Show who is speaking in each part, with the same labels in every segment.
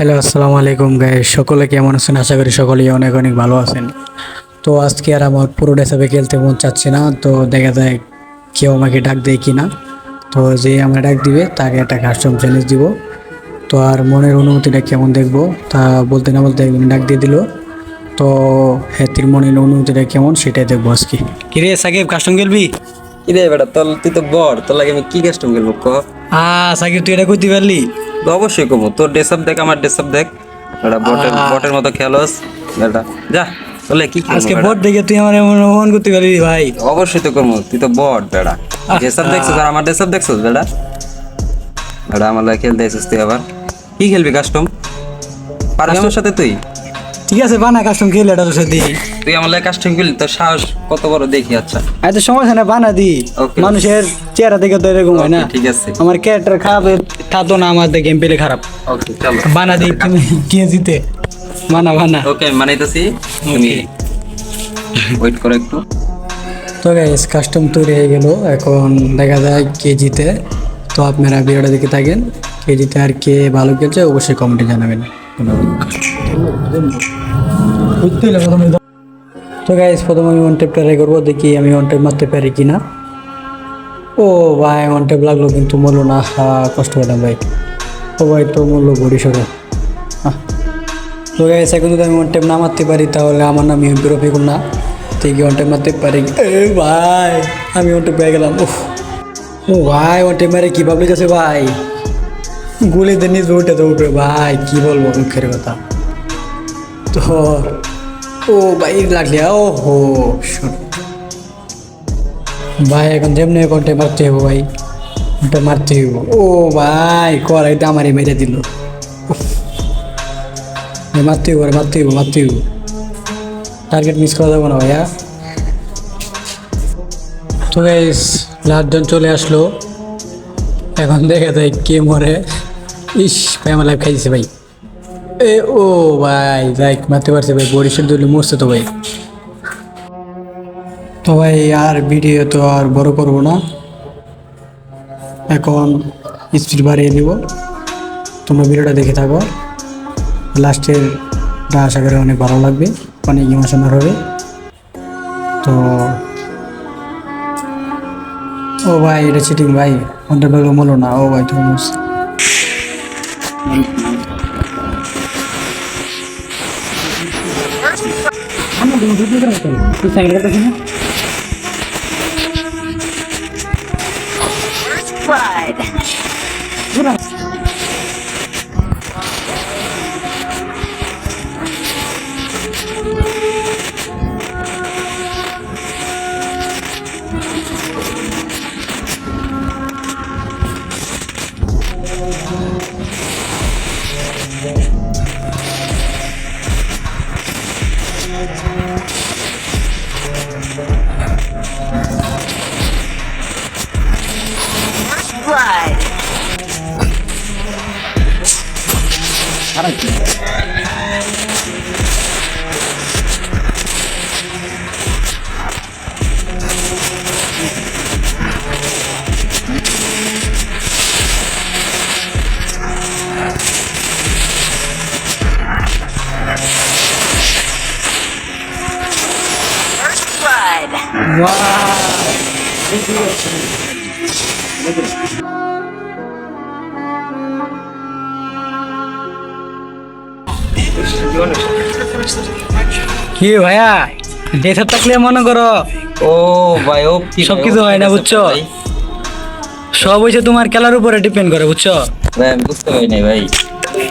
Speaker 1: Hello আসসালামু আলাইকুম গাই সকলে কেমন আছেন? আশা করি সকলেই অনেক অনেক ভালো আছেন। তো আজকে আর আমার পুরো ডেসাপে খেলতে মন চাচ্ছে না তো দেখা যায় কেউ আমাকে ডাক দেয় কি না তো যে আমার ডাক দিবে তাকে একটা কাস্টম চ্যালেঞ্জ দিব। তো আর মনের অনুমতিটা কেমন দেখব তা বলতে না বলতে একদিন ডাক দিয়ে দিল। তো হ্যাতির মনের অনুমতিটা কেমন সেটাই দেখব আজকে। কিরে সাকিব কাস্টম খেলবি?
Speaker 2: কিরে বেটা তোর তুই তো বড় তোর লাগে আমি কি কাস্টম খেলব ক?
Speaker 1: আ সাকিব তুই এটা করতে পারলি?
Speaker 2: অবশ্যই করব তোর ডেসব দেখ আমার ডেসব দেখ। এটা বটের বটের মতো খেলোস এটা যা তাহলে কি
Speaker 1: আজকে
Speaker 2: বট?
Speaker 1: দেখে তুই আমার এমন অপমান করতে পারবি ভাই।
Speaker 2: অবশ্যই তো করব। তুই তো বট বেড়া। ডেসব দেখছিস আর আমার ডেসব দেখছিস বেটা বেড়া আমার খেলতে এসেছিস তুই আবার। কি খেলবি কাস্টম? পারবি আমার সাথে তুই?
Speaker 1: ঠিক আছে বানা কাস্টম খেলে এটা তো সত্যি।
Speaker 2: তুই আমার লাগে কাস্টম খেললি তোর সাহস কত বড় দেখি আচ্ছা।
Speaker 1: এত সমস্যা না বানা দি মানুষের চেহারা দেখে তো এরকম হয় না।
Speaker 2: ঠিক আছে।
Speaker 1: আমার ক্যারেক্টার খারাপ থাকতো না আমার গেম পেলে খারাপ।
Speaker 2: ওকে চলো।
Speaker 1: বানা দি তুমি কে জিতে বানা বানা।
Speaker 2: ওকে আমি বানাইতেছি তুমি ওয়েট করো একটু।
Speaker 1: তো গাইস কাস্টম তৈরি হয়ে গেল এখন দেখা যায় কে জিতে তো আপনারা ভিডিওটা দেখে থাকেন কে জিতে আর কে ভালো খেলছে অবশ্যই কমেন্টে জানাবেন। তো গাইস প্রথমে আমি ওয়ান টেপ ট্রাই করব দেখি আমি ওয়ান টেপ মারতে পারি কি না ও ভাই ওয়ান টেপ লাগল কিন্তু মরলো না হা, কষ্ট পেলাম ভাই। ও ভাই তো মরলো বড়ি সরে। তো গাইস এখন যদি আমি ওয়ান টেপ না মারতে পারি তাহলে আমার নাম ইউপি রফিকুল না। ঠিক ওয়ান টেপ মারতে পারি ভাই আমি ওয়ান টেপ পেয়ে গেলাম ও ভাই ওয়ান টেপ মারে কী ভাবলি গেছে ভাই? গুলি নিজে উঠে তো উঠবে ভাই কি বলব মুখের কথা। তো ও ভাই লাগলে ও হো ভাই, এখন যেমনি কোনটা মারতে হব ভাই ওটা মারতে হইব। ও ভাই কড়াইটা আমারই মেরে দিল। মারতে হইব মারতে হইব মারতে হইব। টার্গেট মিস করা যাবে না ভাইয়া। তো গাইস লাস্টজন চলে আসলো। এখন দেখা যায় কে মরে। ইস, ভাই, আমার লাইফ খাইছে ভাই। এ, ও ভাই যাই মারতে পারছে ভাই, বরিশাল দিলে মরছে তো ভাই। তো ভাই, আর ভিডিও তো আর বড় করব না। এখন স্পিড বাড়িয়ে দিব। তোমরা ভিডিওটা দেখে থাকো। লাস্টের আশা করি অনেক ভালো লাগবে, অনেক ইমোশনাল হবে। তো, ও ভাই, এটা চিটিং ভাই কোনটা বেগলো মলো না, ও ভাই তুমি তুই সাইকেল করতেছিস না Right. How'd I do that? Wow! কি ভাইয়া? ডেটার থাকলে মনে করো।
Speaker 2: ও ভাই ও
Speaker 1: সব কিছু হয় না, বুঝছ? সব হয়েছে তোমার খেলার উপরে ডিপেন্ড করে বুঝছ?
Speaker 2: ভাই আমি বুঝতে পারি নাই ভাই।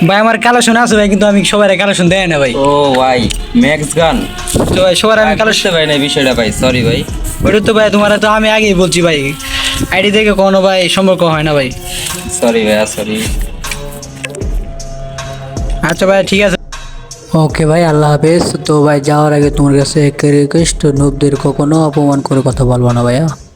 Speaker 1: ভাই আমার কালেকশন আছে ভাই কিন্তু আমি সবার কালেকশন দেয় না ভাই।
Speaker 2: ও ভাই ম্যাক্স গান।
Speaker 1: তো ভাই সবার আমি কালেকশন
Speaker 2: পারি নাই বিষয়টা ভাই সরি ভাই।
Speaker 1: ওটা তো ভাই তোমার তো আমি আগেই বলছি ভাই। আইডি থেকে কোনো ভাই সম্পর্ক হয় না ভাই।
Speaker 2: সরি ভাইয়া সরি
Speaker 1: আচ্ছা ভাই ঠিক আছে। ওকে ভাই, আল্লাহ হাফেজ। তো ভাই, যাওয়ার আগে তোমার কাছে একটা রিকোয়েস্ট নবদের কখনো অপমান করে কথা বলব না, ভাইয়া?